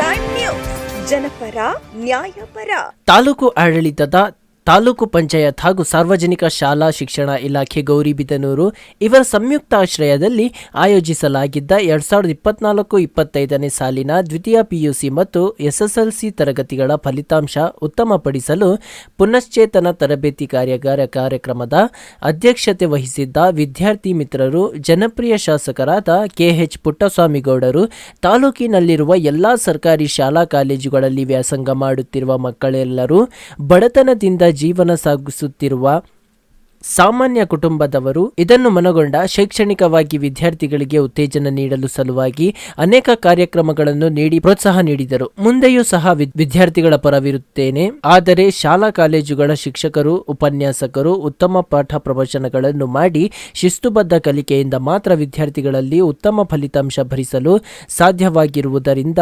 News ಜನಪರ ನ್ಯಾಯಪರ. ತಾಲೂಕು ಆಡಳಿತದ ತಾಲೂಕು ಪಂಚಾಯತ್ ಹಾಗೂ ಸಾರ್ವಜನಿಕ ಶಾಲಾ ಶಿಕ್ಷಣ ಇಲಾಖೆ ಗೌರಿಬಿದನೂರು ಇವರ ಸಂಯುಕ್ತ ಆಶ್ರಯದಲ್ಲಿ ಆಯೋಜಿಸಲಾಗಿದ್ದ ಎರಡ್ ಸಾವಿರದ ಇಪ್ಪತ್ನಾಲ್ಕು ಇಪ್ಪತ್ತೈದನೇ ಸಾಲಿನ ದ್ವಿತೀಯ ಪಿಯುಸಿ ಮತ್ತು ಎಸ್ಎಸ್ಎಲ್ಸಿ ತರಗತಿಗಳ ಫಲಿತಾಂಶ ಉತ್ತಮಪಡಿಸಲು ಪುನಶ್ಚೇತನ ತರಬೇತಿ ಕಾರ್ಯಾಗಾರ ಕಾರ್ಯಕ್ರಮದ ಅಧ್ಯಕ್ಷತೆ ವಹಿಸಿದ್ದ ವಿದ್ಯಾರ್ಥಿ ಮಿತ್ರರು, ಜನಪ್ರಿಯ ಶಾಸಕರಾದ ಕೆಎಚ್ ಪುಟ್ಟಸ್ವಾಮಿಗೌಡರು, ತಾಲೂಕಿನಲ್ಲಿರುವ ಎಲ್ಲಾ ಸರ್ಕಾರಿ ಶಾಲಾ ಕಾಲೇಜುಗಳಲ್ಲಿ ವ್ಯಾಸಂಗ ಮಾಡುತ್ತಿರುವ ಮಕ್ಕಳೆಲ್ಲರೂ ಬಡತನದಿಂದ ಜೀವನ ಸಾಗಿಸುತ್ತಿರುವ ಸಾಮಾನ್ಯ ಕುಟುಂಬದವರು ಇದನ್ನು ಮನಗೊಂಡ ಶೈಕ್ಷಣಿಕವಾಗಿ ವಿದ್ಯಾರ್ಥಿಗಳಿಗೆ ಉತ್ತೇಜನ ನೀಡಲು ಸಲುವಾಗಿ ಅನೇಕ ಕಾರ್ಯಕ್ರಮಗಳನ್ನು ನೀಡಿ ಪ್ರೋತ್ಸಾಹ ನೀಡಿದರು. ಮುಂದೆಯೂ ಸಹ ವಿದ್- ವಿದ್ಯಾರ್ಥಿಗಳ ಪರವಿರುತ್ತೇನೆ. ಆದರೆ ಶಾಲಾ ಕಾಲೇಜುಗಳ ಶಿಕ್ಷಕರು, ಉಪನ್ಯಾಸಕರು ಉತ್ತಮ ಪಾಠ ಪ್ರವಚನಗಳನ್ನು ಮಾಡಿ ಶಿಸ್ತುಬದ್ಧ ಕಲಿಕೆಯಿಂದ ಮಾತ್ರ ವಿದ್ಯಾರ್ಥಿಗಳಲ್ಲಿ ಉತ್ತಮ ಫಲಿತಾಂಶ ಭರಿಸಲು ಸಾಧ್ಯವಾಗಿರುವುದರಿಂದ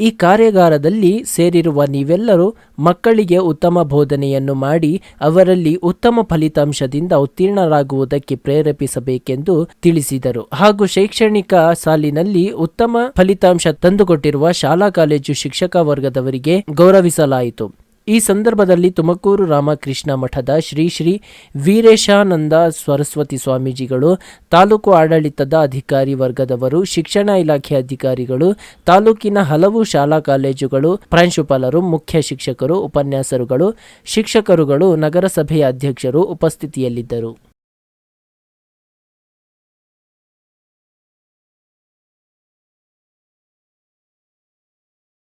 ಈ ಕಾರ್ಯಾಗಾರದಲ್ಲಿ ಸೇರಿರುವ ನೀವೆಲ್ಲರೂ ಮಕ್ಕಳಿಗೆ ಉತ್ತಮ ಬೋಧನೆಯನ್ನು ಮಾಡಿ ಅವರಲ್ಲಿ ಉತ್ತಮ ಫಲಿತಾಂಶದಿಂದ ಉತ್ತೀರ್ಣರಾಗುವುದಕ್ಕೆ ಪ್ರೇರೇಪಿಸಬೇಕೆಂದು ತಿಳಿಸಿದರು. ಹಾಗೂ ಶೈಕ್ಷಣಿಕ ಸಾಲಿನಲ್ಲಿ ಉತ್ತಮ ಫಲಿತಾಂಶ ತಂದುಕೊಟ್ಟಿರುವ ಶಾಲಾ ಕಾಲೇಜು ಶಿಕ್ಷಕ ವರ್ಗದವರಿಗೆ ಗೌರವಿಸಲಾಯಿತು. ಈ ಸಂದರ್ಭದಲ್ಲಿ ತುಮಕೂರು ರಾಮಕೃಷ್ಣ ಮಠದ ಶ್ರೀ ಶ್ರೀ ವೀರೇಶಾನಂದ ಸರಸ್ವತಿ ಸ್ವಾಮೀಜಿಗಳು, ತಾಲೂಕು ಆಡಳಿತದ ಅಧಿಕಾರಿ ವರ್ಗದವರು, ಶಿಕ್ಷಣ ಇಲಾಖೆ ಅಧಿಕಾರಿಗಳು, ತಾಲೂಕಿನ ಹಲವು ಶಾಲಾ ಕಾಲೇಜುಗಳು, ಪ್ರಾಂಶುಪಾಲರು, ಮುಖ್ಯ ಶಿಕ್ಷಕರು, ಉಪನ್ಯಾಸರುಗಳು, ಶಿಕ್ಷಕರುಗಳು, ನಗರಸಭೆಯ ಅಧ್ಯಕ್ಷರು ಉಪಸ್ಥಿತಿಯಲ್ಲಿದ್ದರು.